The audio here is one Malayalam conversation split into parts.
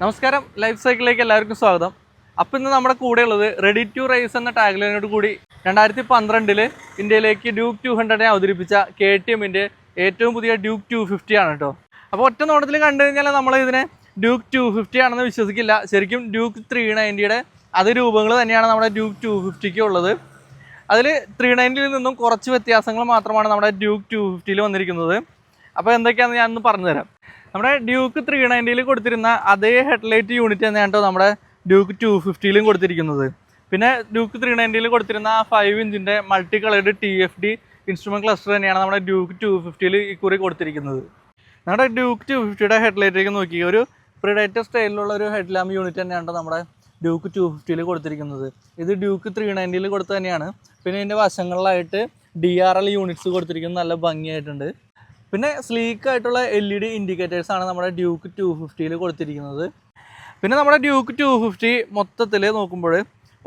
നമസ്കാരം ലൈഫ് സൈക്കിളിലേക്ക് എല്ലാവർക്കും സ്വാഗതം. അപ്പോൾ ഇന്ന് നമ്മുടെ കൂടെ ഉള്ളത് റെഡി ടു റൈസ് എന്ന ടാഗ്ലൈനോട് കൂടി രണ്ടായിരത്തി പന്ത്രണ്ടിൽ ഇന്ത്യയിലേക്ക് ഡ്യൂക്ക് ടു ഹൺഡ്രഡിനെ അവതരിപ്പിച്ച കെ ടി എമ്മിന്റെ ഏറ്റവും പുതിയ ഡ്യൂക്ക് ടു ഫിഫ്റ്റി ആണ് കേട്ടോ അപ്പോൾ ഒറ്റ നോട്ടത്തിൽ കണ്ടു കഴിഞ്ഞാൽ നമ്മൾ ഇതിനെ ഡ്യൂക്ക് ടു ഫിഫ്റ്റി ആണെന്ന് വിശ്വസിക്കില്ല. ശരിക്കും ഡ്യൂക്ക് ത്രീ നയന്റിയുടെ അത് രൂപങ്ങൾ തന്നെയാണ് നമ്മുടെ ഡ്യൂക്ക് ടു ഫിഫ്റ്റിക്ക് ഉള്ളത്. അതിൽ ത്രീ നയന്റിയിൽ നിന്നും കുറച്ച് വ്യത്യാസങ്ങൾ മാത്രമാണ് നമ്മുടെ ഡ്യൂക്ക് ടു ഫിഫ്റ്റിയിൽ വന്നിരിക്കുന്നത്. അപ്പോൾ എന്തൊക്കെയാണെന്ന് ഞാനൊന്ന് പറഞ്ഞുതരാം. നമ്മുടെ ഡ്യൂക്ക് ത്രീ നയന്റിയിൽ കൊടുത്തിരുന്ന അതേ ഹെഡ്ലൈറ്റ് യൂണിറ്റ് തന്നെയാണ് കേട്ടോ നമ്മുടെ ഡ്യൂക്ക് ടു ഫിഫ്റ്റിയിലും കൊടുത്തിരിക്കുന്നത്. പിന്നെ ഡ്യൂക്ക് ത്രീ നയന്റിയിൽ കൊടുത്തിരുന്ന ആ five ഇഞ്ചിന്റെ multi coloured T F D instrument cluster തന്നെയാണ് നമ്മുടെ ഡ്യൂക്ക് ടു ഫിഫ്റ്റിയിൽ ഇക്കുറി കൊടുത്തിരിക്കുന്നത്. നമ്മുടെ ഡ്യൂക്ക് ടു ഫിഫ്റ്റിയുടെ ഹെഡ്ലൈറ്റിലേക്ക് നോക്കി ഒരു പ്രിഡേറ്റർ സ്റ്റൈലിലുള്ള ഒരു ഹെഡ് ലാമ്പ് യൂണിറ്റ് തന്നെയാണ് നമ്മുടെ ഡ്യൂക്ക് ടു ഫിഫ്റ്റിയിൽ കൊടുത്തിരിക്കുന്നത്. ഇത് ഡ്യൂക്ക് ത്രീ നയന്റിയിൽ കൊടുത്തു തന്നെയാണ്. പിന്നെ ഇതിന്റെ വശങ്ങളിലായിട്ട് ഡി ആർ എൽ യൂണിറ്റ്സ് കൊടുത്തിരിക്കുന്നത്. നല്ല ഭംഗിയായിട്ടുണ്ട്. പിന്നെ സ്ലീക്ക് ആയിട്ടുള്ള എൽ ഇ ഡി ഇൻഡിക്കേറ്റേഴ്സ് ആണ് നമ്മുടെ ഡ്യൂക്ക് ടു ഫിഫ്റ്റിയിൽ കൊടുത്തിരിക്കുന്നത്. പിന്നെ നമ്മുടെ ഡ്യൂക്ക് ടു ഫിഫ്റ്റി മൊത്തത്തിൽ നോക്കുമ്പോൾ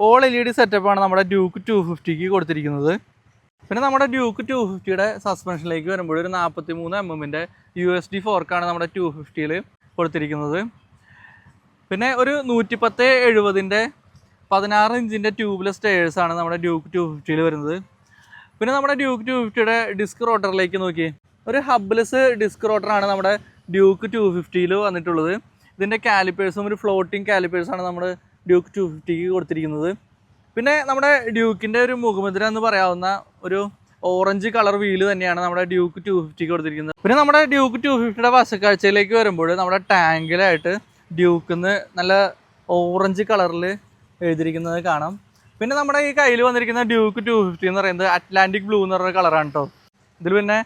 ഓൾ എൽ ഇ ഡി സെറ്റപ്പാണ് നമ്മുടെ ഡ്യൂക്ക് ടു ഫിഫ്റ്റിക്ക് കൊടുത്തിരിക്കുന്നത്. പിന്നെ നമ്മുടെ ഡ്യൂക്ക് ടു ഫിഫ്റ്റിയുടെ സസ്പെൻഷനിലേക്ക് വരുമ്പോൾ ഒരു നാൽപ്പത്തി മൂന്ന് എം എമ്മിന്റെ യു എസ് ഡി ഫോർക്കാണ് നമ്മുടെ ടു ഫിഫ്റ്റിയിൽ കൊടുത്തിരിക്കുന്നത്. പിന്നെ ഒരു നൂറ്റിപ്പത്ത് എഴുപതിന്റെ പതിനാറ് ഇഞ്ചിന്റെ ട്യൂബ്ലെസ് ടയേഴ്സാണ് നമ്മുടെ ഡ്യൂക്ക് ടു ഫിഫ്റ്റിയിൽ വരുന്നത്. പിന്നെ നമ്മുടെ ഡ്യൂക്ക് ടു ഫിഫ്റ്റിയുടെ ഡിസ്ക് റോട്ടറിലേക്ക് നോക്കി ഒരു ഹബ്ലെസ് ഡിസ്ക് റോട്ടറാണ് നമ്മുടെ ഡ്യൂക്ക് ടു ഫിഫ്റ്റിയിൽ വന്നിട്ടുള്ളത്. ഇതിന്റെ കാലിപ്പേഴ്സും ഒരു ഫ്ലോട്ടിംഗ് കാലിപ്പേഴ്സാണ് നമ്മുടെ ഡ്യൂക്ക് ടു ഫിഫ്റ്റിക്ക് കൊടുത്തിരിക്കുന്നത്. പിന്നെ നമ്മുടെ ഡ്യൂക്കിന്റെ ഒരു മുഖമുദ്ര എന്ന് പറയാവുന്ന ഒരു ഓറഞ്ച് കളർ വീൽ തന്നെയാണ് നമ്മുടെ ഡ്യൂക്ക് ടു ഫിഫ്റ്റിക്ക് കൊടുത്തിരിക്കുന്നത്. പിന്നെ നമ്മുടെ ഡ്യൂക്ക് ടു ഫിഫ്റ്റിയുടെ വശക്കാഴ്ചയിലേക്ക് വരുമ്പോൾ നമ്മുടെ ടാങ്കിലായിട്ട് ഡ്യൂക്കിന്ന് നല്ല ഓറഞ്ച് കളറിൽ എഴുതിയിരിക്കുന്നത് കാണാം. പിന്നെ നമ്മുടെ ഈ കയ്യിൽ വന്നിരിക്കുന്ന ഡ്യൂക്ക് ടു ഫിഫ്റ്റി എന്ന് പറയുന്നത് അറ്റ്ലാന്റിക് ബ്ലൂ എന്ന് പറഞ്ഞ കളറാണ് കേട്ടോ ഇതിൽ പിന്നെ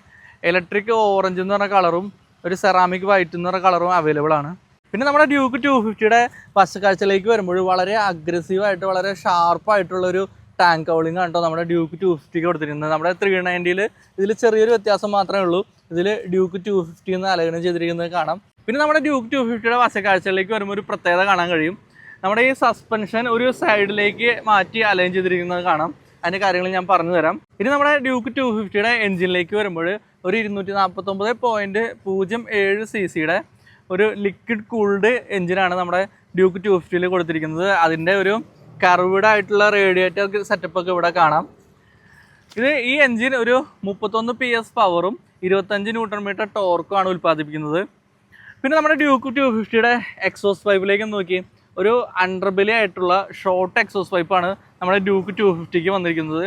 ഇലക്ട്രിക് ഓറഞ്ച് എന്ന് പറഞ്ഞ കളറും ഒരു സെറാമിക് വൈറ്റ് എന്ന് പറഞ്ഞ കളറും അവൈലബിൾ ആണ്. പിന്നെ നമ്മുടെ ഡ്യൂക്ക് ടു ഫിഫ്റ്റിയുടെ വശക്കാഴ്ചയിലേക്ക് വരുമ്പോൾ വളരെ അഗ്രസീവായിട്ട് വളരെ ഷാർപ്പായിട്ടുള്ളൊരു ടാങ്ക് കൗളിംഗ് കണ്ടോ നമ്മുടെ ഡ്യൂക്ക് ടു ഫിഫ്റ്റിക്ക് കൊടുത്തിരിക്കുന്നത്. നമ്മുടെ ത്രീ നയന്റിയിൽ ഇതിൽ ചെറിയൊരു വ്യത്യാസം മാത്രമേ ഉള്ളൂ. ഇതിൽ ഡ്യൂക്ക് ടു ഫിഫ്റ്റി എന്ന് ആലോചന ചെയ്തിരിക്കുന്നത് കാണാം. പിന്നെ നമ്മുടെ ഡ്യൂക്ക് ടു ഫിഫ്റ്റിയുടെ വശക്കാഴ്ചയിലേക്ക് വരുമ്പോൾ ഒരു പ്രത്യേകത കാണാൻ കഴിയും. നമ്മുടെ ഈ സസ്പെൻഷൻ ഒരു സൈഡിലേക്ക് മാറ്റി അലൈൻ ചെയ്തിരിക്കുന്നത് കാണാം. അതിന്റെ കാര്യങ്ങൾ ഞാൻ പറഞ്ഞു തരാം ഇനി നമ്മുടെ ഡ്യൂക്ക് ടു ഫിഫ്റ്റിയുടെ എഞ്ചിനിലേക്ക് വരുമ്പോൾ ഒരു ഇരുന്നൂറ്റി നാൽപ്പത്തൊമ്പത് പോയിന്റ് പൂജ്യം ഏഴ് സി സിയുടെ ഒരു ലിക്വിഡ് കൂൾഡ് എഞ്ചിനാണ് നമ്മുടെ ഡ്യൂക്ക് ടു ഫിഫ്റ്റിയിൽ കൊടുത്തിരിക്കുന്നത്. അതിന്റെ ഒരു കർവ്ഡ് ആയിട്ടുള്ള റേഡിയേറ്റർ സെറ്റപ്പ് ഒക്കെ ഇവിടെ കാണാം. ഇത് ഈ എഞ്ചിൻ ഒരു മുപ്പത്തൊന്ന് പി എസ് പവറും ഇരുപത്തഞ്ച് ന്യൂട്ടൺ മീറ്റർ ടോർക്കുമാണ് ഉൽപ്പാദിപ്പിക്കുന്നത്. പിന്നെ നമ്മുടെ ഡ്യൂക്ക് ടു ഫിഫ്റ്റിയുടെ എക്സോസ് പൈപ്പിലേക്ക് നോക്കി. ഒരു അണ്ടർബെലി ആയിട്ടുള്ള ഷോർട്ട് എക്സോസ് പൈപ്പാണ് നമ്മുടെ ഡ്യൂക്ക് ടു ഫിഫ്റ്റിക്ക് വന്നിരിക്കുന്നത്.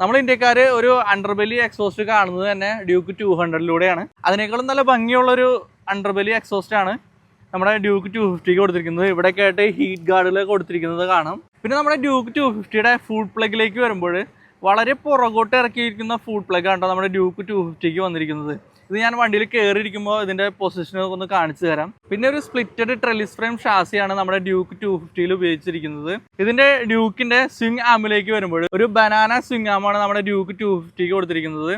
നമ്മൾ ഇന്ത്യക്കാർ ഒരു അണ്ടർബെലി എക്സോസ്റ്റ് കാണുന്നത് തന്നെ ഡ്യൂക്ക് ടു ഹൺഡ്രഡിലൂടെയാണ് അതിനേക്കാളും നല്ല ഭംഗിയുള്ളൊരു അണ്ടർബെലി എക്സോസ്റ്റ് ആണ് നമ്മുടെ ഡ്യൂക്ക് ടു ഫിഫ്റ്റിക്ക് കൊടുത്തിരിക്കുന്നത്. ഇവിടെയൊക്കെ ആയിട്ട് ഹീറ്റ് ഗാർഡിൽ കൊടുത്തിരിക്കുന്നത് കാണാം. പിന്നെ നമ്മുടെ ഡ്യൂക്ക് ടു ഫിഫ്റ്റിയുടെ ഫുഡ് പ്ലഗിലേക്ക് വരുമ്പോൾ വളരെ പുറകോട്ട് ഇറക്കിയിരിക്കുന്ന ഫുഡ് പ്ലഗ് ആണ് നമ്മുടെ ഡ്യൂക്ക് ടു ഫിഫ്റ്റിക്ക് വന്നിരിക്കുന്നത്. ഇത് ഞാൻ വണ്ടിയിൽ കയറിയിരിക്കുമ്പോൾ ഇതിന്റെ പൊസിഷൻ ഒന്ന് കാണിച്ചു തരാം. പിന്നെ ഒരു സ്പ്ലിറ്റഡ് ട്രെലിസ് ഫ്രെയിം ഷാസിയാണ് നമ്മുടെ ഡ്യൂക്ക് ടു ഫിഫ്റ്റിയിൽ ഉപയോഗിച്ചിരിക്കുന്നത്. ഇതിന്റെ ഡ്യൂക്കിന്റെ സ്വിംഗ് ആമിലേക്ക് വരുമ്പോൾ ഒരു ബനാന സ്വിംഗ് ആമാണ് നമ്മുടെ ഡ്യൂക്ക് ടു ഫിഫ്റ്റിക്ക് കൊടുത്തിരിക്കുന്നത്.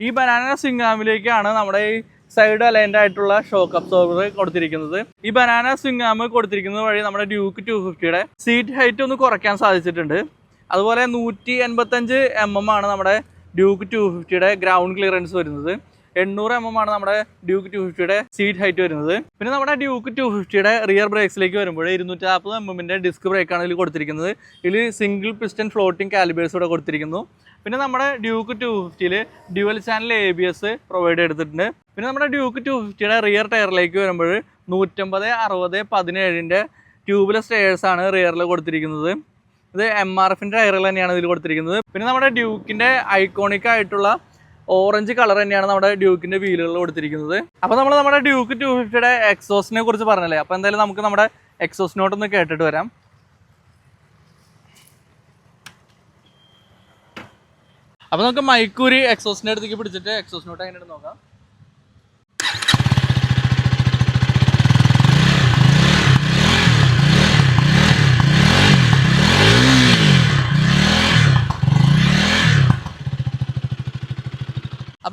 ഈ ബനാന സ്വിംഗ് ആമിലേക്കാണ് നമ്മുടെ ഈ സൈഡ് അലൈൻഡ് ആയിട്ടുള്ള ഷോക്ക് അബ്സോർബർ കൊടുത്തിരിക്കുന്നത്. ഈ ബനാന സ്വിംഗ് ആം കൊടുത്തിരിക്കുന്നത് വഴി നമ്മുടെ ഡ്യൂക്ക് ടു ഫിഫ്റ്റിയുടെ സീറ്റ് ഹൈറ്റ് ഒന്ന് കുറയ്ക്കാൻ സാധിച്ചിട്ടുണ്ട്. അതുപോലെ നൂറ്റി എൺപത്തഞ്ച് എം എം ആണ് നമ്മുടെ ഡ്യൂക്ക് ടു ഫിഫ്റ്റിയുടെ ഗ്രൗണ്ട് ക്ലിയറൻസ് വരുന്നത്. എണ്ണൂറ് എം എം ആണ് നമ്മുടെ ഡ്യൂക്ക് ടു ഫിഫ്റ്റിയുടെ സീറ്റ് ഹൈറ്റ് വരുന്നത്. പിന്നെ നമ്മുടെ ഡ്യൂക്ക് ടു ഫിഫ്റ്റിയുടെ റിയർ ബ്രേക്സിലേക്ക് വരുമ്പോൾ ഇരുന്നൂറ്റി നാൽപ്പത് എം എമ്മിന്റെ ഡിസ്ക് ബ്രേക്കാണ് ഇതിൽ കൊടുത്തിരിക്കുന്നത്. ഇതിൽ സിംഗിൾ പിസ്റ്റൻ ഫ്ലോട്ടിംഗ് കാലിബേഴ്സ് ഇവിടെ കൊടുത്തിരിക്കുന്നു. പിന്നെ നമ്മുടെ Duke two ഫിഫ്റ്റിയിൽ dual channel A B S provide ചെയ്തിട്ടുണ്ട്. പിന്നെ നമ്മുടെ ഡ്യൂക്ക് ടു ഫിഫ്റ്റിയുടെ റിയർ ടയറിലേക്ക് വരുമ്പോൾ നൂറ്റമ്പത് അറുപത് പതിനേഴിന്റെ ട്യൂബ്ലെസ് ടയേഴ്സ് ആണ് റിയറിൽ കൊടുത്തിരിക്കുന്നത്. ഇത് എം ആർ എഫിന്റെ ടയറുകൾ തന്നെയാണ് ഇതിൽ കൊടുത്തിരിക്കുന്നത്. പിന്നെ നമ്മുടെ ഡ്യൂക്കിന്റെ ഐക്കോണിക് ആയിട്ടുള്ള ഓറഞ്ച് കളർ തന്നെയാണ് നമ്മുടെ ഡ്യൂക്കിന്റെ വീലുകൾ കൊടുത്തിരിക്കുന്നത്. അപ്പോൾ നമ്മൾ നമ്മുടെ ഡ്യൂക്ക് ടു ഫിഫ്റ്റിയുടെ എക്സോസിനെ കുറിച്ച് പറഞ്ഞല്ലേ? അപ്പോൾ എന്തായാലും നമുക്ക് നമ്മുടെ എക്സോസിനോട്ടൊന്ന് കേട്ടിട്ട് വരാം. അപ്പോൾ നമുക്ക് മൈക്കൂരി എക്സോസിന്റെ അടുത്തേക്ക് പിടിച്ചിട്ട് എക്സോസിനോട്ട് എങ്ങനെയാണ് നോക്കാം.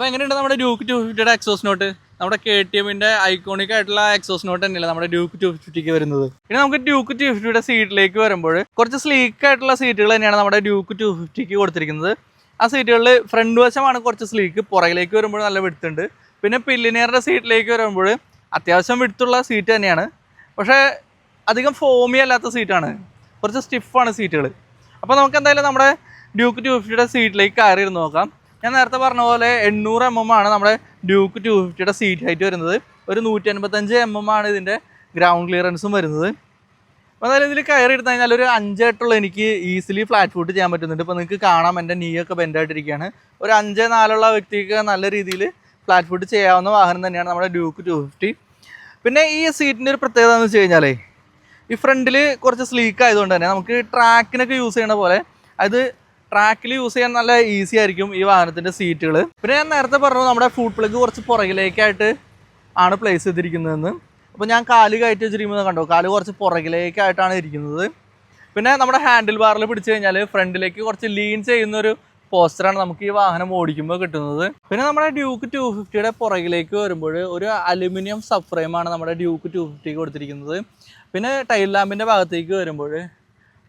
അപ്പോൾ എങ്ങനെയുണ്ട് നമ്മുടെ ഡ്യൂക്ക് ടു ഫിഫ്റ്റിയുടെ എക്സോസ് നോട്ട് നമ്മുടെ കെ ടി എമ്മിന്റെ ഐക്കോണിക് ആയിട്ടുള്ള എക്സോസ് നോട്ട് തന്നെയല്ലേ നമ്മുടെ ഡ്യൂക്ക് ടു ഫിഫ്റ്റിക്ക് വരുന്നത്? ഇനി നമുക്ക് ഡ്യൂക്ക് ടു ഫിഫ്റ്റിയുടെ സീറ്റിലേക്ക് വരുമ്പോൾ കുറച്ച് സ്ലീക്ക് ആയിട്ടുള്ള സീറ്റുകൾ തന്നെയാണ് നമ്മുടെ ഡ്യൂക്ക് ടു ഫിഫ്റ്റിക്ക് കൊടുത്തിരിക്കുന്നത്. ആ സീറ്റുകളിൽ ഫ്രണ്ട് വശമാണ് കുറച്ച് സ്ലീക്ക് പുറകിലേക്ക് വരുമ്പോൾ നല്ല വിടുത്തുണ്ട് പിന്നെ പില്ലിനിയറുടെ സീറ്റിലേക്ക് വരുമ്പോൾ അത്യാവശ്യം വിടുത്തുള്ള സീറ്റ് തന്നെയാണ്. പക്ഷേ അധികം ഫോമി അല്ലാത്ത സീറ്റാണ് കുറച്ച് സ്റ്റിഫാണ് സീറ്റുകൾ അപ്പോൾ നമുക്ക് എന്തായാലും നമ്മുടെ ഡ്യൂക്ക് ടു ഫിഫ്റ്റിയുടെ സീറ്റിലേക്ക് കയറി നോക്കാം. ഞാൻ നേരത്തെ പറഞ്ഞ പോലെ എണ്ണൂറ് എം എം ആണ് നമ്മുടെ ഡ്യൂക്ക് ടു ഫിഫ്റ്റിയുടെ സീറ്റ് ഹൈറ്റ് വരുന്നത്. ഒരു നൂറ്റി അൻപത്തഞ്ച് എം എം ആണ് ഇതിന്റെ ഗ്രൗണ്ട് ക്ലിയറൻസും വരുന്നത്. അപ്പോൾ അതായത് ഇതിൽ കയറി എടുത്തു കഴിഞ്ഞാൽ ഒരു അഞ്ചായിട്ടുള്ള എനിക്ക് ഈസിലി ഫ്ലാറ്റ് ഫുട്ട് ചെയ്യാൻ പറ്റുന്നുണ്ട്. ഇപ്പോൾ നിങ്ങൾക്ക് കാണാം എന്റെ നീ ഒക്കെ ബെൻഡായിട്ടിരിക്കുകയാണ് ഒരു അഞ്ച് നാലുള്ള വ്യക്തിക്ക് നല്ല രീതിയിൽ ഫ്ലാറ്റ് ഫുട്ട് ചെയ്യാവുന്ന വാഹനം തന്നെയാണ് നമ്മുടെ ഡ്യൂക്ക് ടു ഫിഫ്റ്റി പിന്നെ ഈ സീറ്റിന്റെ ഒരു പ്രത്യേകത എന്ന് വെച്ച് കഴിഞ്ഞാലേ ഈ ഫ്രണ്ടിൽ കുറച്ച് സ്ലീക്ക് ആയതുകൊണ്ട് തന്നെ നമുക്ക് ട്രാക്കിനൊക്കെ യൂസ് ചെയ്യണ പോലെ അത് ട്രാക്കിൽ യൂസ് ചെയ്യാൻ നല്ല ഈസി ആയിരിക്കും ഈ വാഹനത്തിന്റെ സീറ്റുകൾ പിന്നെ ഞാൻ നേരത്തെ പറഞ്ഞു നമ്മുടെ ഫുഡ് പ്ലഗ് കുറച്ച് പുറകിലേക്കായിട്ട് ആണ് പ്ലേസ് ചെയ്തിരിക്കുന്നതെന്ന്. അപ്പോൾ ഞാൻ കാൽ കയറ്റി വെച്ചിരിക്കുന്നത് കണ്ടോ? കാൽ കുറച്ച് പുറകിലേക്കായിട്ടാണ് ഇരിക്കുന്നത്. പിന്നെ നമ്മുടെ ഹാൻഡിൽ ബാറിൽ പിടിച്ചു കഴിഞ്ഞാൽ ഫ്രണ്ടിലേക്ക് കുറച്ച് ലീൻ ചെയ്യുന്ന ഒരു പോസ്റ്ററാണ് നമുക്ക് ഈ വാഹനം ഓടിക്കുമ്പോൾ കിട്ടുന്നത്. പിന്നെ നമ്മുടെ ഡ്യൂക്ക് ടു ഫിഫ്റ്റിയുടെ പുറകിലേക്ക് വരുമ്പോൾ ഒരു അലുമിനിയം സബ് ഫ്രെയിമാണ് നമ്മുടെ ഡ്യൂക്ക് ടു ഫിഫ്റ്റിക്ക് കൊടുത്തിരിക്കുന്നത്. പിന്നെ ടൈൽ ലാമ്പിന്റെ ഭാഗത്തേക്ക് വരുമ്പോൾ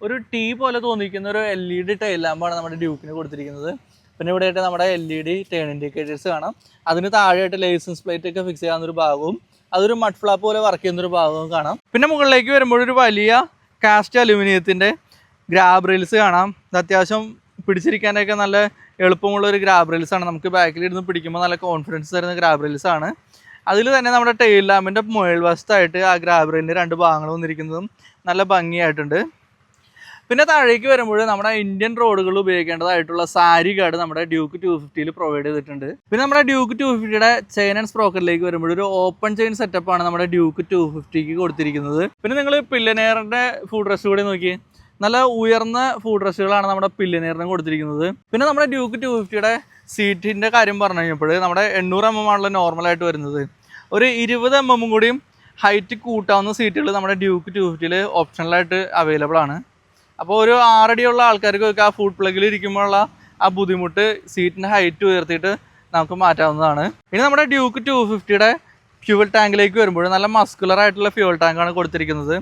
ഒരു ടീ പോലെ തോന്നിക്കുന്ന ഒരു എൽ ഇ ഡി ടൈൽ ലാമ്പാണ് നമ്മുടെ ഡ്യൂക്കിന് കൊടുത്തിരിക്കുന്നത്. പിന്നെ ഇവിടെ ആയിട്ട് നമ്മുടെ L E D turn indicators കാണാം. അതിന് താഴെയായിട്ട് ലൈസൻസ് പ്ലേറ്റ് ഒക്കെ ഫിക്സ് ചെയ്യാവുന്ന ഒരു ഭാഗവും അതൊരു മഡ് ഫ്ലാപ്പ് പോലെ വർക്ക് ചെയ്യുന്ന ഒരു ഭാഗവും കാണാം. പിന്നെ മുകളിലേക്ക് വരുമ്പോൾ ഒരു വലിയ കാസ്റ്റ് അലുമിനിയത്തിന്റെ ഗ്രാബ് റീൽസ് കാണാം. അത്യാവശ്യം പിടിച്ചിരിക്കാനൊക്കെ നല്ല എളുപ്പമുള്ള ഒരു ഗ്രാബ് റീൽസ് ആണ്. നമുക്ക് ബാക്കിലിരുന്ന് പിടിക്കുമ്പോൾ നല്ല കോൺഫിഡൻസ് തരുന്ന ഗ്രാബ് റീൽസ് ആണ്. അതിൽ തന്നെ നമ്മുടെ ടെയിൽ ലാമ്പിന്റെ മുകൾവശത്തായിട്ട് ആ ഗ്രാബ് റീലിന്റെ രണ്ട് ഭാഗങ്ങൾ വന്നിരിക്കുന്നതും നല്ല ഭംഗിയായിട്ടുണ്ട്. പിന്നെ താഴേക്ക് വരുമ്പോൾ നമ്മുടെ ഇന്ത്യൻ റോഡുകൾ ഉപയോഗിക്കേണ്ടതായിട്ടുള്ള സാരി കാർഡ് നമ്മുടെ ഡ്യൂക്ക് ടു ഫിഫ്റ്റിയിൽ പ്രൊവൈഡ് ചെയ്തിട്ടുണ്ട്. പിന്നെ നമ്മുടെ ഡ്യൂക്ക് ടു ഫിഫ്റ്റിയുടെ ചെയിൻ ആൻഡ് സ്പ്രോക്കറിലേക്ക് വരുമ്പോൾ ഒരു ഓപ്പൺ ചെയിൻ സെറ്റപ്പാണ് നമ്മുടെ ഡ്യൂക്ക് ടു ഫിഫ്റ്റിക്ക് കൊടുത്തിരിക്കുന്നത്. പിന്നെ നിങ്ങൾ പില്ലനെയറിന്റെ ഫുഡ് റെസ്റ്റ് കൂടി നോക്കി നല്ല ഉയർന്ന ഫുഡ് റെസ്റ്റുകളാണ് നമ്മുടെ പില്ലനേറിന് കൊടുത്തിരിക്കുന്നത്. പിന്നെ നമ്മുടെ ഡ്യൂക്ക് ടു ഫിഫ്റ്റിയുടെ സീറ്റിന്റെ കാര്യം പറഞ്ഞു കഴിഞ്ഞപ്പോൾ നമ്മുടെ എണ്ണൂറ് എം എം ആണല്ലോ നോർമലായിട്ട് വരുന്നത്. ഒരു ഇരുപത് എം എമ്മും കൂടിയും ഹൈറ്റ് കൂട്ടാവുന്ന സീറ്റുകൾ നമ്മുടെ ഡ്യൂക്ക് ടു ഫിഫ്റ്റിയിൽ ഓപ്ഷണലായിട്ട് അവൈലബിൾ ആണ്. അപ്പോൾ ഒരു ആറടിയുള്ള ആൾക്കാർക്കൊക്കെ ആ ഫുഡ് പ്ലഗിൽ ഇരിക്കുമ്പോഴുള്ള ആ ബുദ്ധിമുട്ട് സീറ്റിന്റെ ഹൈറ്റ് ഉയർത്തിയിട്ട് നമുക്ക് മാറ്റാവുന്നതാണ്. ഇനി നമ്മുടെ ഡ്യൂക്ക് ടു ഫിഫ്റ്റിയുടെ ഫ്യൂവൽ ടാങ്കിലേക്ക് വരുമ്പോൾ നല്ല മസ്കുലർ ആയിട്ടുള്ള ഫ്യൂവൽ ടാങ്കാണ് കൊടുത്തിരിക്കുന്നത്.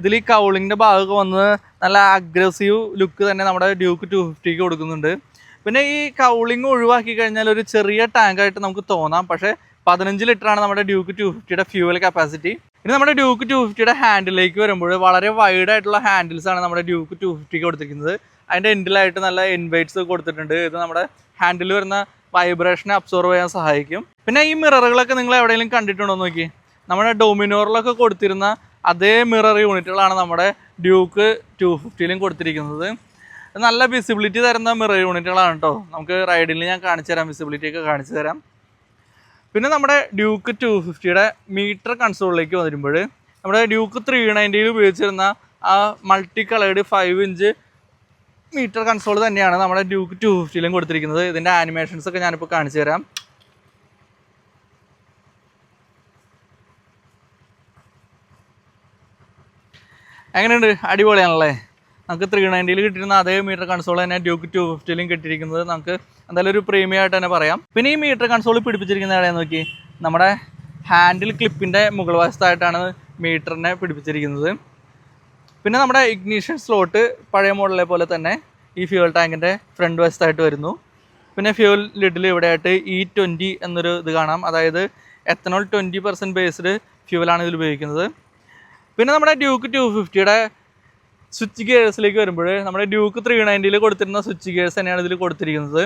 ഇതിൽ ഈ കൗളിങ്ങിന്റെ ഭാഗമൊക്കെ വന്ന് നല്ല അഗ്രസീവ് ലുക്ക് തന്നെ നമ്മുടെ ഡ്യൂക്ക് ടു ഫിഫ്റ്റിക്ക് കൊടുക്കുന്നുണ്ട്. പിന്നെ ഈ കൗളിങ് ഒഴിവാക്കി കഴിഞ്ഞാൽ ഒരു ചെറിയ ടാങ്കായിട്ട് നമുക്ക് തോന്നാം. പക്ഷേ പതിനഞ്ച് ലിറ്ററാണ് നമ്മുടെ ഡ്യൂക്ക് ടു ഫിഫ്റ്റിയുടെ ഫ്യൂവൽ കപ്പാസിറ്റി ഇനി നമ്മുടെ ഡ്യൂക്ക് ടു ഫിഫ്റ്റിയുടെ ഹാൻഡിലേക്ക് വരുമ്പോൾ വളരെ വൈഡ് ആയിട്ടുള്ള ഹാൻഡിൽസ് ആണ് നമ്മുടെ ഡ്യൂക്ക് ടു ഫിഫ്റ്റിക്ക് കൊടുത്തിരിക്കുന്നത്. അതിന്റെ എൻഡിലായിട്ട് നല്ല ഇൻവൈറ്റ്സ് കൊടുത്തിട്ടുണ്ട്. ഇത് നമ്മുടെ ഹാൻഡിൽ വരുന്ന വൈബ്രേഷനെ അബ്സോർവ് ചെയ്യാൻ സഹായിക്കും. പിന്നെ ഈ മിററുകളൊക്കെ നിങ്ങൾ എവിടെയെങ്കിലും കണ്ടിട്ടുണ്ടോ നോക്കി നമ്മുടെ ഡൊമിനോറിലൊക്കെ കൊടുത്തിരുന്ന അതേ മിറർ യൂണിറ്റുകളാണ് നമ്മുടെ ഡ്യൂക്ക് ടു ഫിഫ്റ്റിയിലും കൊടുത്തിരിക്കുന്നത്. നല്ല വിസിബിലിറ്റി തരുന്ന മിറർ യൂണിറ്റുകളാണ് കേട്ടോ നമുക്ക് റൈഡിൽ ഞാൻ കാണിച്ചു തരാം വിസിബിലിറ്റി ഒക്കെ കാണിച്ചു തരാം പിന്നെ നമ്മുടെ ഡ്യൂക്ക് ടു ഫിഫ്റ്റിയുടെ മീറ്റർ കൺസോളിലേക്ക് വരുമ്പോൾ നമ്മുടെ ഡ്യൂക്ക് ത്രീ നയന്റിയിൽ ഉപയോഗിച്ചിരുന്ന ആ multi coloured five inch meter console തന്നെയാണ് നമ്മുടെ ഡ്യൂക്ക് ടു ഫിഫ്റ്റിയിലും കൊടുത്തിരിക്കുന്നത്. ഇതിന്റെ ആനിമേഷൻസ് ഒക്കെ ഞാനിപ്പോൾ കാണിച്ചു തരാം. എങ്ങനെയുണ്ട്? അടിപൊളിയാണല്ലേ? നമുക്ക് ത്രീ നയന്റിയിൽ കിട്ടിയിരുന്ന അതേ മീറ്റർ കൺസോൾ തന്നെ ഡ്യൂക്ക് ടു ഫിഫ്റ്റിയിലും കിട്ടിയിരിക്കുന്നത്. നമുക്ക് എന്തായാലും ഒരു പ്രീമിയം ആയിട്ട് തന്നെ പറയാം. പിന്നെ ഈ മീറ്റർ കൺസോൾ പിടിപ്പിച്ചിരിക്കുന്ന എവിടെയാന്ന് നോക്കി. നമ്മുടെ ഹാൻഡിൽ ക്ലിപ്പിന്റെ മുകൾ വശത്തായിട്ടാണ് മീറ്ററിനെ പിടിപ്പിച്ചിരിക്കുന്നത്. പിന്നെ നമ്മുടെ ഇഗ്നീഷൻ സ്ലോട്ട് പഴയ മോഡലെ പോലെ തന്നെ ഈ ഫ്യൂവൽ ടാങ്കിന്റെ ഫ്രണ്ട് വശത്തായിട്ട് വരുന്നു. പിന്നെ ഫ്യൂവൽ ലിഡിൽ ഇവിടെയായിട്ട് ഇ ട്വന്റി എന്നൊരു ഇത് കാണാം. അതായത് എത്തനോൾ ട്വന്റി പെർസെന്റ് ബേസ്ഡ് ഫ്യൂവലാണ് ഇതിൽ ഉപയോഗിക്കുന്നത്. പിന്നെ നമ്മുടെ ഡ്യൂക്ക് ടു ഫിഫ്റ്റിയുടെ സ്വിച്ച് ഗിയേഴ്സിലേക്ക് വരുമ്പോൾ നമ്മുടെ ഡ്യൂക്ക് ത്രീ നയന്റിയിൽ കൊടുത്തിരുന്ന സ്വിച്ച് ഗിയേഴ്സ് തന്നെയാണ് ഇതിൽ കൊടുത്തിരിക്കുന്നത്.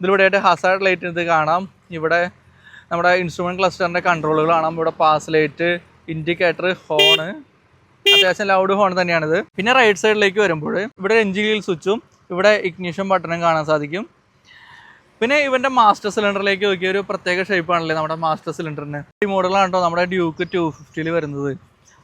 ഇതിലൂടെയായിട്ട് ഹസാർഡ് ലൈറ്റ് ഇത് കാണാം. ഇവിടെ നമ്മുടെ ഇൻസ്ട്രുമെന്റ് ക്ലസ്റ്ററിന്റെ കൺട്രോളുകൾ കാണാം. ഇവിടെ പാസ് ലൈറ്റ് ഇൻഡിക്കേറ്റർ ഹോണ് അത്യാവശ്യം ലൗഡ് ഹോൺ തന്നെയാണിത്. പിന്നെ റൈറ്റ് സൈഡിലേക്ക് വരുമ്പോൾ ഇവിടെ എഞ്ചിൻ സ്വിച്ചും ഇവിടെ ഇഗ്നീഷൻ ബട്ടണും കാണാൻ സാധിക്കും. പിന്നെ ഇവന്റെ മാസ്റ്റർ സിലിണ്ടറിലേക്ക് നോക്കിയ ഒരു പ്രത്യേക ഷേപ്പാണല്ലേ നമ്മുടെ മാസ്റ്റർ സിലിണ്ടറിന് ഈ മോഡലാണ് കേട്ടോ നമ്മുടെ ഡ്യൂക്ക് ടു ഫിഫ്റ്റിയിൽ വരുന്നത്.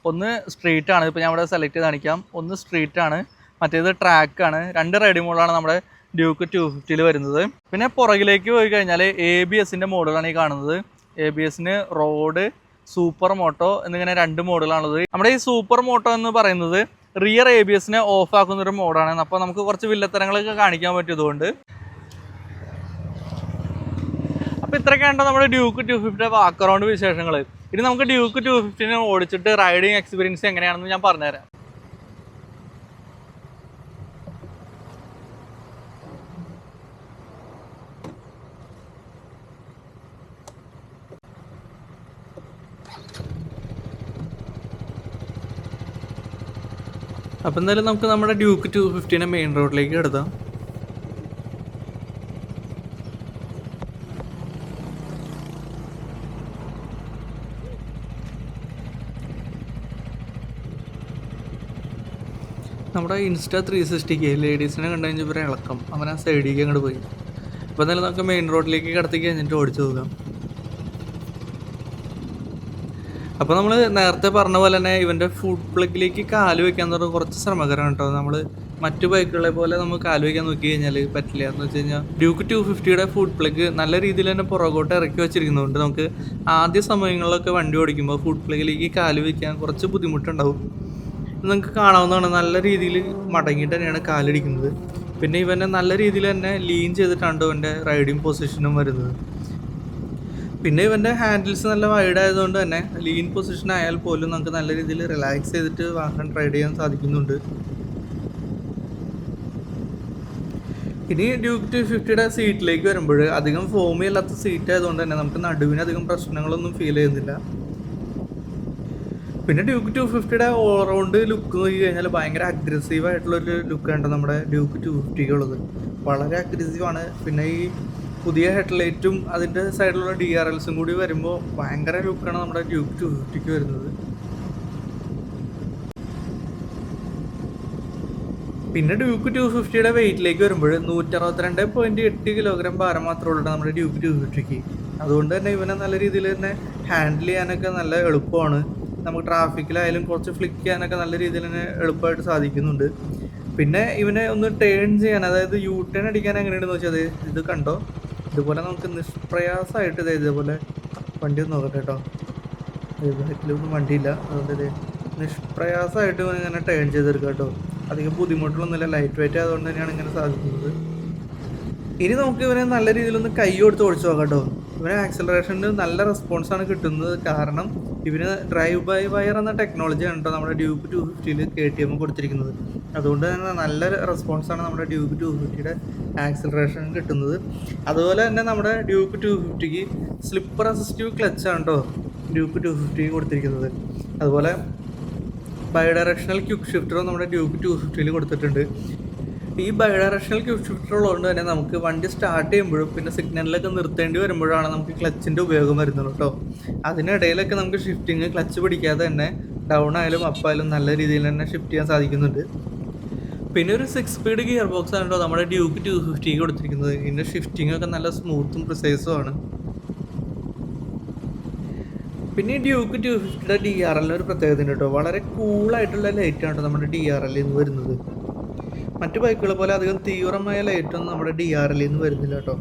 ഒന്ന് സ്ട്രീറ്റ് ആണ്. ഇപ്പോൾ ഞാൻ ഇവിടെ സെലക്ട് ചെയ്ത് കാണിക്കാം. ഒന്ന് സ്ട്രീറ്റ് ആണ്. മറ്റേത് ട്രാക്ക് ആണ്. രണ്ട് റൈഡിംഗ് മോഡലാണ് നമ്മുടെ ഡ്യൂക്ക് ടു ഫിഫ്റ്റിയിൽ വരുന്നത്. പിന്നെ പുറകിലേക്ക് പോയി കഴിഞ്ഞാൽ എ ബി എസിന്റെ മോഡലാണ് ഈ കാണുന്നത്. എ ബി എസിന് റോഡ് സൂപ്പർ മോട്ടോ എന്നിങ്ങനെ രണ്ട് മോഡലാണുള്ളത് നമ്മുടെ ഈ സൂപ്പർ മോട്ടോ എന്ന് പറയുന്നത് റിയർ എ ബി എസിനെ ഓഫ് ആക്കുന്ന ഒരു മോഡാണ് അപ്പോൾ നമുക്ക് കുറച്ച് വില്ലത്തരങ്ങളൊക്കെ കാണിക്കാൻ പറ്റിയതുകൊണ്ട് അപ്പോൾ ഇത്രയൊക്കെയാണ് നമ്മുടെ ഡ്യൂക്ക് ടു ഫിഫ്റ്റിയുടെ ബാക്ക്ഗ്രൗണ്ട് വിശേഷങ്ങൾ ഇനി നമുക്ക് ഡ്യൂക്ക് ടു ഫിഫ്റ്റിനെ ഓടിച്ചിട്ട് റൈഡിങ് എക്സ്പീരിയൻസ് എങ്ങനെയാണെന്ന് ഞാൻ പറഞ്ഞുതരാം. അപ്പം എന്തായാലും നമുക്ക് നമ്മുടെ ഡ്യൂക്ക് ടു ഫിഫ്റ്റീനെ മെയിൻ റോഡിലേക്ക് എടുത്താം നമ്മുടെ ഇൻസ്റ്റ ത്രീ സിക്സ്റ്റിക്ക് ലേഡീസിനെ കണ്ടു കഴിഞ്ഞപ്പോൾ ഇളക്കം. അവൻ ആ സൈഡിലേക്ക് അങ്ങോട്ട് പോയി. അപ്പോൾ എന്നാലും നമുക്ക് മെയിൻ റോഡിലേക്ക് കടത്തി കഴിഞ്ഞിട്ട് ഓടിച്ചു നോക്കാം അപ്പോൾ നമ്മൾ നേരത്തെ പറഞ്ഞ പോലെ തന്നെ ഇവന്റെ ഫുഡ് പ്ലഗിലേക്ക് കാൽ വെക്കാൻ പറഞ്ഞാൽ കുറച്ച് ശ്രമകരമാണ് കേട്ടോ. നമ്മൾ മറ്റു ബൈക്കുകളെ പോലെ നമ്മൾ കാൽ വെക്കാൻ നോക്കി കഴിഞ്ഞാൽ പറ്റില്ല. എന്ന് വെച്ച് കഴിഞ്ഞാൽ ഡ്യൂക്ക് ടു ഫിഫ്റ്റിയുടെ ഫുഡ് പ്ലഗ് നല്ല രീതിയിൽ തന്നെ പുറകോട്ട് ഇറക്കി വെച്ചിരിക്കുന്നതുകൊണ്ട് നമുക്ക് ആദ്യ സമയങ്ങളിലൊക്കെ വണ്ടി ഓടിക്കുമ്പോൾ ഫുഡ് പ്ലഗിലേക്ക് കാൽ വെക്കാൻ കുറച്ച് ബുദ്ധിമുട്ടുണ്ടാവും. നിങ്ങൾക്ക് കാണാവുന്നതാണ്. നല്ല രീതിയിൽ മടങ്ങിയിട്ട് തന്നെയാണ് കാലടിക്കുന്നത്. പിന്നെ ഇവനെ നല്ല രീതിയിൽ തന്നെ ലീൻ ചെയ്തിട്ടാണ് ഇവന്റെ റൈഡിങ് പൊസിഷനും വരുന്നത്. പിന്നെ ഇവന്റെ ഹാൻഡിൽസ് നല്ല വൈഡ് ആയതുകൊണ്ട് തന്നെ ലീൻ പൊസിഷൻ ആയാൽ പോലും നമുക്ക് നല്ല രീതിയിൽ റിലാക്സ് ചെയ്തിട്ട് വാഹനം റൈഡ് ചെയ്യാൻ സാധിക്കുന്നുണ്ട്. ഇനി ഡ്യൂക്ക് ടു ഫിഫ്റ്റിയുടെ സീറ്റിലേക്ക് വരുമ്പോൾ അധികം ഫോമി അല്ലാത്ത സീറ്റ് ആയതുകൊണ്ട് തന്നെ നമുക്ക് നടുവിന് അധികം പ്രശ്നങ്ങളൊന്നും ഫീൽ ചെയ്യുന്നില്ല. പിന്നെ ഡ്യൂക്ക് ടു ഫിഫ്റ്റിയുടെ ഓൾറൗണ്ട് ലുക്ക് നോക്കി കഴിഞ്ഞാൽ ഭയങ്കര അഗ്രസീവ് ആയിട്ടുള്ളൊരു ലുക്കാണ് നമ്മുടെ ഡ്യൂക്ക് ടു ഫിഫ്റ്റിക്ക് ഉള്ളത്. വളരെ അഗ്രസീവ് ആണ്. പിന്നെ ഈ പുതിയ ഹെഡ്ലൈറ്റും അതിന്റെ സൈഡിലുള്ള ഡി ആർ എൽസും കൂടി വരുമ്പോൾ ഭയങ്കര ലുക്കാണ് നമ്മുടെ ഡ്യൂക്ക് ടു ഫിഫ്റ്റിക്ക് വരുന്നത്. പിന്നെ ഡ്യൂക്ക് ടു ഫിഫ്റ്റിയുടെ വെയിറ്റിലേക്ക് വരുമ്പോൾ നൂറ്ററുപത്തിരണ്ട് പോയിന്റ് എട്ട് കിലോഗ്രാം ഭാരം മാത്രമേ ഉള്ളൂ നമ്മുടെ ഡ്യൂക്ക് ടു ഫിഫ്റ്റിക്ക് അതുകൊണ്ട് തന്നെ ഇവനെ നല്ല രീതിയിൽ തന്നെ ഹാൻഡിൽ ചെയ്യാനൊക്കെ നല്ല എളുപ്പമാണ്. നമുക്ക് ട്രാഫിക്കിലായാലും കുറച്ച് ഫ്ലിക്ക് ചെയ്യാനൊക്കെ നല്ല രീതിയിൽ തന്നെ എളുപ്പമായിട്ട് സാധിക്കുന്നുണ്ട്. പിന്നെ ഇവനെ ഒന്ന് ടേൺ ചെയ്യാൻ അതായത് യു ടേൺ അടിക്കാൻ എങ്ങനെയാണെന്ന് വെച്ചാൽ ഇത് കണ്ടോ? ഇതുപോലെ നമുക്ക് നിഷ്പ്രയാസമായിട്ട് ഇത് ഇതേപോലെ വണ്ടി ഒന്ന് നോക്കട്ടെ കേട്ടോ. ബാക്കിലൊന്നും വണ്ടിയില്ല. അതുകൊണ്ട് ഇത് നിഷ്പ്രയാസമായിട്ട് ഇവൻ ഇങ്ങനെ ടേൺ ചെയ്തെടുക്കാം കേട്ടോ. അധികം ബുദ്ധിമുട്ടുകളൊന്നുമില്ല. ലൈറ്റ് വെയിറ്റ് ആയതുകൊണ്ട് തന്നെയാണ് ഇങ്ങനെ സാധിക്കുന്നത്. ഇനി നമുക്ക് ഇവനെ നല്ല രീതിയിലൊന്ന് കൈ കൊടുത്ത് ഓടിച്ചു നോക്കാം കേട്ടോ. ഇവന് ആക്സലറേഷന് നല്ല റെസ്പോൺസാണ് കിട്ടുന്നത്. കാരണം ഇവന് ഡ്രൈവ് ബൈ വയർ എന്ന ടെക്നോളജിയാണ് കേട്ടോ നമ്മുടെ ഡ്യൂബ് ടു ഫിഫ്റ്റിയിൽ കെ ടി എം കൊടുത്തിരിക്കുന്നത്. അതുകൊണ്ട് തന്നെ നല്ല റെസ്പോൺസാണ് നമ്മുടെ ഡ്യൂബ് ടു ഫിഫ്റ്റിയുടെ ആക്സിലറേഷൻ കിട്ടുന്നത്. അതുപോലെ തന്നെ നമ്മുടെ ഡ്യൂബ് ടു ഫിഫ്റ്റിക്ക് സ്ലിപ്പർ അസിസ്റ്റീവ് ക്ലച്ചാണ് കേട്ടോ ഡ്യൂബ് ടു ഫിഫ്റ്റി കൊടുത്തിരിക്കുന്നത്. അതുപോലെ ബൈഡയറക്ഷണൽ ക്യുക്ക് ഷിഫ്റ്ററും നമ്മുടെ ഡ്യൂബ് ടു ഫിഫ്റ്റിയിൽ കൊടുത്തിട്ടുണ്ട്. ഈ ബൈഡയറക്ഷണൽ ക്യുക്ക് ഷിഫ്റ്റർ തന്നെ നമുക്ക് വണ്ടി സ്റ്റാർട്ട് ചെയ്യുമ്പോഴും പിന്നെ സിഗ്നലിലൊക്കെ നിർത്തേണ്ടി വരുമ്പോഴാണ് നമുക്ക് ക്ലച്ചിന്റെ ഉപയോഗം വരുന്നത് കേട്ടോ അതിനിടയിലൊക്കെ നമുക്ക് ഷിഫ്റ്റിങ് ക്ലച്ച് പിടിക്കാതെ തന്നെ ഡൗൺ ആയാലും അപ്പായാലും നല്ല രീതിയിൽ തന്നെ ഷിഫ്റ്റ് ചെയ്യാൻ സാധിക്കുന്നുണ്ട്. പിന്നെ ഒരു സിക്സ് സ്പീഡ് ഗിയർ ബോക്സ് ആണ് കേട്ടോ നമ്മുടെ ഡ്യൂക്ക് ടു ഫിഫ്റ്റിക്ക് കൊടുത്തിരിക്കുന്നത്. ഇതിന്റെ ഷിഫ്റ്റിംഗ് ഒക്കെ നല്ല സ്മൂത്തും പ്രിസൈസും ആണ്. പിന്നെ ഡ്യൂക്ക് ടു ഫിഫ്റ്റിയുടെ ഡി ആർ എല്ലിന് ഒരു പ്രത്യേകത ഉണ്ട് കേട്ടോ വളരെ കൂളായിട്ടുള്ള ലൈറ്റാണ് കേട്ടോ നമ്മുടെ ഡി ആർ എല്ലിൽ നിന്ന് വരുന്നത്. മറ്റു ബൈക്കുകളെ പോലെ അധികം തീവ്രമായ ലൈറ്റൊന്നും നമ്മുടെ ഡി ആർ എല്ലിൽ വരുന്നില്ല കേട്ടോ.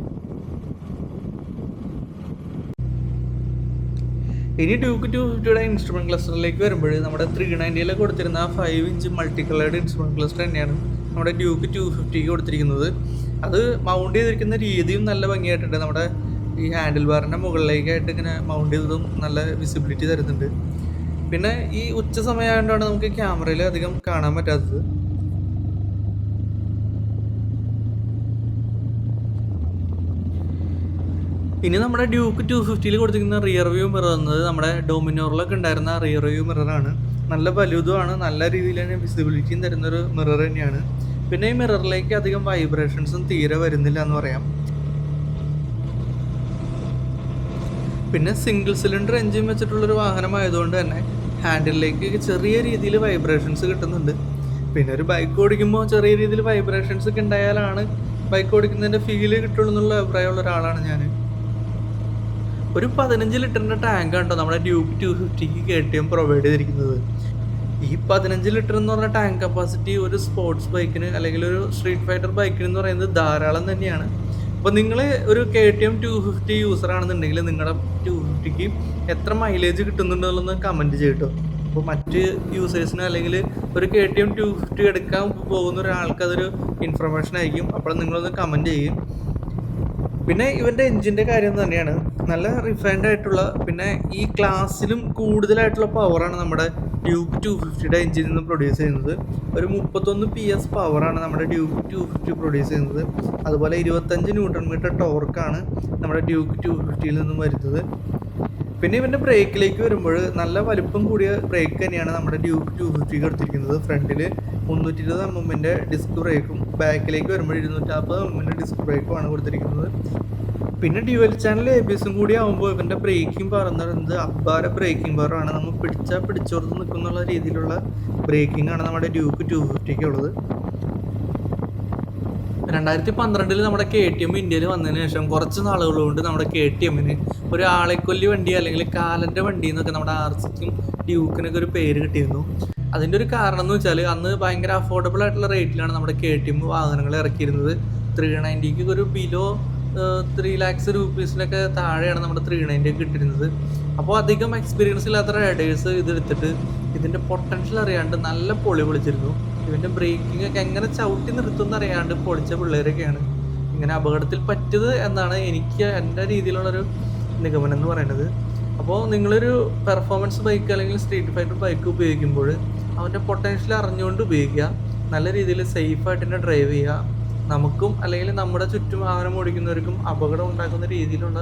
ഇനി ഡ്യൂക്ക് ടു ഫിഫ്റ്റിയുടെ ഇൻസ്ട്രുമെന്റ് ക്ലസ്റ്ററിലേക്ക് വരുമ്പോൾ നമ്മുടെ ത്രീ നയന്റിയിൽ കൊടുത്തിരുന്ന ആ five inch multi coloured instrument cluster തന്നെയാണ് നമ്മുടെ ഡ്യൂക്ക് ടു ഫിഫ്റ്റിക്ക് കൊടുത്തിരിക്കുന്നത്. അത് മൗണ്ട് ചെയ്തിരിക്കുന്ന രീതിയും നല്ല ഭംഗിയായിട്ടുണ്ട്. നമ്മുടെ ഈ ഹാൻഡിൽ ബാറിന്റെ മുകളിലേക്കായിട്ട് ഇങ്ങനെ മൗണ്ട് ചെയ്തതും നല്ല വിസിബിലിറ്റി തരുന്നുണ്ട്. പിന്നെ ഈ ഉച്ച സമയമായതുകൊണ്ടാണ് നമുക്ക് ക്യാമറയിൽ അധികം കാണാൻ പറ്റാത്തത്. ഇനി നമ്മുടെ ഡ്യൂക്ക് ടു ഫിഫ്റ്റിയിൽ കൊടുത്തിരിക്കുന്ന റിയർ വ്യൂ മിറർ എന്നത് നമ്മുടെ ഡൊമിനോറിലൊക്കെ ഉണ്ടായിരുന്ന റിയർ വ്യൂ മിററാണ് നല്ല വലുതുമാണ് നല്ല രീതിയിൽ തന്നെ വിസിബിലിറ്റിയും തരുന്നൊരു മിറർ തന്നെയാണ്. പിന്നെ ഈ മിററിലേക്ക് അധികം വൈബ്രേഷൻസും തീരെ വരുന്നില്ല എന്ന് പറയാം. പിന്നെ സിംഗിൾ സിലിണ്ടർ എഞ്ചിൻ വെച്ചിട്ടുള്ളൊരു വാഹനമായതുകൊണ്ട് തന്നെ ഹാൻഡിലേക്ക് ചെറിയ രീതിയിൽ വൈബ്രേഷൻസ് കിട്ടുന്നുണ്ട്. പിന്നെ ഒരു ബൈക്ക് ഓടിക്കുമ്പോൾ ചെറിയ രീതിയിൽ വൈബ്രേഷൻസ് ഒക്കെ ഉണ്ടായാലാണ് ബൈക്ക് ഓടിക്കുന്നതിന്റെ ഫീൽ കിട്ടുള്ളൂ എന്നുള്ള അഭിപ്രായമുള്ള ഒരാളാണ് ഞാൻ ഒരു പതിനഞ്ച് ലിറ്ററിന്റെ ടാങ്ക് ഉണ്ടോ നമ്മുടെ ഡ്യൂബ് ടു ഫിഫ്റ്റിക്ക് കെ ടി എം പ്രൊവൈഡ് ചെയ്തിരിക്കുന്നത്. ഈ പതിനഞ്ച് ലിറ്റർ എന്ന് പറഞ്ഞ ടാങ്ക് കപ്പാസിറ്റി ഒരു സ്പോർട്സ് ബൈക്കിന് അല്ലെങ്കിൽ ഒരു സ്ട്രീറ്റ് ഫൈറ്റർ ബൈക്കിന് എന്ന് പറയുന്നത് ധാരാളം തന്നെയാണ്. അപ്പോൾ നിങ്ങൾ ഒരു K T M two fifty user ആണെന്നുണ്ടെങ്കിൽ നിങ്ങളുടെ ടു ഫിഫ്റ്റിക്ക് എത്ര മൈലേജ് കിട്ടുന്നുണ്ടെന്നുള്ളത് കമന്റ് ചെയ്യട്ടോ. അപ്പോൾ മറ്റ് യൂസേഴ്സിന് അല്ലെങ്കിൽ ഒരു K T M two fifty എടുക്കാൻ പോകുന്ന ഒരാൾക്ക് അതൊരു ഇൻഫർമേഷൻ ആയിരിക്കും. അപ്പോൾ നിങ്ങളൊന്ന് കമന്റ് ചെയ്യും. പിന്നെ ഇവന്റെ എഞ്ചിന്റെ കാര്യം തന്നെയാണ്. നല്ല റിഫൈൻഡ് ആയിട്ടുള്ള പിന്നെ ഈ ക്ലാസ്സിലും കൂടുതലായിട്ടുള്ള പവറാണ് നമ്മുടെ ഡ്യൂക്ക് ടു ഫിഫ്റ്റിയുടെ എഞ്ചിനിൽ നിന്ന് പ്രൊഡ്യൂസ് ചെയ്യുന്നത്. ഒരു മുപ്പത്തൊന്ന് പി എസ് പവറാണ് നമ്മുടെ ഡ്യൂക്ക് ടു ഫിഫ്റ്റി പ്രൊഡ്യൂസ് ചെയ്യുന്നത്. അതുപോലെ ഇരുപത്തഞ്ച് ന്യൂട്ടൺ മീറ്റർ ടോർക്കാണ് നമ്മുടെ ഡ്യൂക്ക് ടു ഫിഫ്റ്റിയിൽ നിന്നും വരുന്നത്. പിന്നെ ഇവന്റെ ബ്രേക്കിലേക്ക് വരുമ്പോൾ നല്ല വലിപ്പം കൂടിയ ബ്രേക്ക് തന്നെയാണ് നമ്മുടെ ഡ്യൂക്ക് ടു ഫിഫ്റ്റിക്ക് എടുത്തിരിക്കുന്നത്. ഫ്രണ്ടിൽ മുന്നൂറ്റി ഇരുപത് എം എമ്മിന്റെ ഡിസ്ക് ബ്രേക്കും ബാക്കിലേക്ക് വരുമ്പോൾ ഇരുന്നൂറ്റമ്പത് എം ഡിസ്ക് ഡിസ്ക് ബ്രേക്കുമാണ് കൊടുത്തിരിക്കുന്നത്. പിന്നെ ഡ്യുവൽ ചാനൽ എ ബി എസും കൂടി ആകുമ്പോൾ ഇവന്റെ ബ്രേക്കിംഗ് പവർ എന്ന് പറയുന്നത് അപ്പാര ബ്രേക്കിംഗ് പവറാണ് നമ്മൾ പിടിച്ചാൽ പിടിച്ചോർത്ത് നിൽക്കുന്നുള്ള രീതിയിലുള്ള ബ്രേക്കിംഗ് ആണ് നമ്മുടെ ഡ്യൂക്ക് ടു ഫിഫ്റ്റിക്ക് ഉള്ളത്. രണ്ടായിരത്തി പന്ത്രണ്ടിൽ നമ്മുടെ കെ ടി എം ഇന്ത്യയിൽ വന്നതിന് ശേഷം കുറച്ച് നാളുകൾ കൊണ്ട് നമ്മുടെ കെ ടി എമ്മിന് ഒരു ആളെക്കൊല്ലി വണ്ടി അല്ലെങ്കിൽ കാലന്റെ വണ്ടി എന്നൊക്കെ നമ്മുടെ ആർ സിക്കും ഡ്യൂക്കിനൊക്കെ ഒരു പേര് കിട്ടിയിരുന്നു. അതിന്റെ ഒരു കാരണം എന്ന് വെച്ചാൽ അന്ന് ഭയങ്കര അഫോർഡബിൾ ആയിട്ടുള്ള റേറ്റിലാണ് നമ്മുടെ കെ ടി എം വാഹനങ്ങൾ ഇറക്കിയിരുന്നത്. ത്രീ നയന്റിക്ക് ഒരു ബിലോ ത്രീ ലാക്സ് റുപ്പീസിനൊക്കെ താഴെയാണ് നമ്മുടെ ത്രീ നയന്റി കിട്ടിയിരുന്നത്. അപ്പോൾ അധികം എക്സ്പീരിയൻസ് ഇല്ലാത്ത റൈഡേഴ്സ് ഇതെടുത്തിട്ട് ഇതിന്റെ പൊട്ടൻഷ്യൽ അറിയാണ്ട് നല്ല പൊളി പൊളിച്ചിരുന്നു. ഇവന്റെ ബ്രേക്കിംഗ് ഒക്കെ എങ്ങനെ ചവിട്ടി നിർത്തുമെന്ന് അറിയാണ്ട് പൊളിച്ച പിള്ളേരൊക്കെയാണ്. ഇങ്ങനെ അപകടത്തിൽ പറ്റിയത് എന്നാണ് എനിക്ക് എന്റെ രീതിയിലുള്ളൊരു നിഗമനം എന്ന് പറയുന്നത്. അപ്പോൾ നിങ്ങളൊരു പെർഫോമൻസ് ബൈക്ക് അല്ലെങ്കിൽ സ്ട്രീറ്റ് ഫൈറ്റർ ബൈക്ക് ഉപയോഗിക്കുമ്പോൾ അവന്റെ പൊട്ടൻഷ്യൽ അറിഞ്ഞുകൊണ്ട് ഉപയോഗിക്കുക. നല്ല രീതിയിൽ സേഫായിട്ട് തന്നെ ഡ്രൈവ് ചെയ്യുക. നമുക്കും അല്ലെങ്കിൽ നമ്മുടെ ചുറ്റും വാഹനം ഓടിക്കുന്നവർക്കും അപകടം ഉണ്ടാക്കുന്ന രീതിയിലുള്ള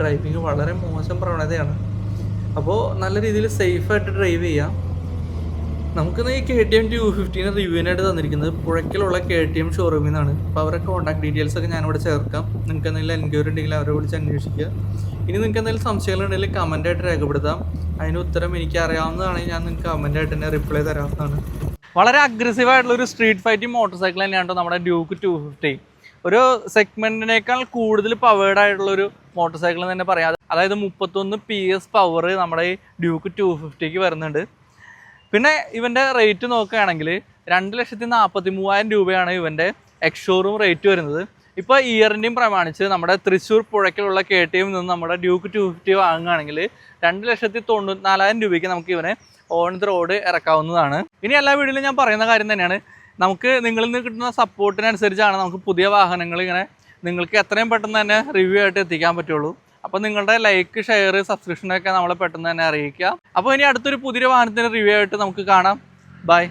ഡ്രൈവിങ് വളരെ മോശം പ്രവണതയാണ്. അപ്പോൾ നല്ല രീതിയിൽ സേഫായിട്ട് ഡ്രൈവ് ചെയ്യാം. നമുക്കിന്ന് ഈ K T M two fifteen റിവ്യൂവിനായിട്ട് തന്നിരിക്കുന്നത് പുഴയ്ക്കലുള്ള കെ ടി എം ഷോറൂമിൽ നിന്നാണ് അപ്പോൾ അവരുടെ കോൺടാക്ട് ഡീറ്റെയിൽസ് ഒക്കെ ഞാനിവിടെ ചേർക്കാം. നിങ്ങൾക്ക് എന്തെങ്കിലും എൻക്വയറി ഉണ്ടെങ്കിൽ അവരെ വിളിച്ച് അന്വേഷിക്കുക. ഇനി നിങ്ങൾക്ക് എന്തെങ്കിലും സംശയങ്ങളുണ്ടെങ്കിൽ കമന്റായിട്ട് രേഖപ്പെടുത്താം. അതിന് ഉത്തരം എനിക്ക് അറിയാവുന്നതാണെങ്കിൽ ഞാൻ നിങ്ങൾക്ക് കമന്റായിട്ട് തന്നെ റിപ്ലൈ തരാവുന്നതാണ്. വളരെ അഗ്രസീവ് ആയിട്ടുള്ള ഒരു സ്ട്രീറ്റ് ഫൈറ്റിംഗ് മോട്ടോർ സൈക്കിൾ തന്നെയാണ് കേട്ടോ നമ്മുടെ ഡ്യൂക്ക് ടു ഫിഫ്റ്റി ഒരു സെഗ്മെന്റിനേക്കാൾ കൂടുതൽ പവേർഡ് ആയിട്ടുള്ള ഒരു മോട്ടോർ സൈക്കിൾ തന്നെ പറയാം. അതായത് മുപ്പത്തൊന്ന് പി എസ് പവർ നമ്മുടെ ഈ ഡ്യൂക്ക് ടു ഫിഫ്റ്റിക്ക് വരുന്നുണ്ട്. പിന്നെ ഇവന്റെ റേറ്റ് നോക്കുകയാണെങ്കിൽ രണ്ട് ലക്ഷത്തി നാൽപ്പത്തി മൂവായിരം രൂപയാണ് ഇവന്റെ എക്സ്ഷോറൂം റേറ്റ് വരുന്നത്. ഇപ്പോൾ ഇയറിന്റെയും പ്രമാണിച്ച് നമ്മുടെ തൃശ്ശൂർ പുഴയ്ക്കലുള്ള കെ ടി എമ്മിൽ നിന്ന് നമ്മുടെ ഡ്യൂക്ക് ടു ഫിഫ്റ്റി വാങ്ങുകയാണെങ്കിൽ രണ്ട് ലക്ഷത്തി തൊണ്ണൂറ്റിനാലായിരം രൂപയ്ക്ക് നമുക്ക് ഇവനെ ഓൺ ദി റോഡ് ഇറക്കാവുന്നതാണ്. ഇനി എല്ലാ വീഡിയോയിലും ഞാൻ പറയുന്ന കാര്യം തന്നെയാണ്. നമുക്ക് നിങ്ങളിൽ നിന്ന് കിട്ടുന്ന സപ്പോർട്ടിനനുസരിച്ചാണ് നമുക്ക് പുതിയ വാഹനങ്ങൾ ഇങ്ങനെ നിങ്ങൾക്ക് എത്രയും പെട്ടെന്ന് തന്നെ റിവ്യൂ ആയിട്ട് എത്തിക്കാൻ പറ്റുള്ളൂ. അപ്പോൾ നിങ്ങളുടെ ലൈക്ക് ഷെയർ സബ്സ്ക്രിപ്ഷനൊക്കെ നമ്മളെ പെട്ടെന്ന് തന്നെ അറിയിക്കുക. അപ്പോൾ ഇനി അടുത്തൊരു പുതിയ വാഹനത്തിന്റെ റിവ്യൂ ആയിട്ട് നമുക്ക് കാണാം. ബൈ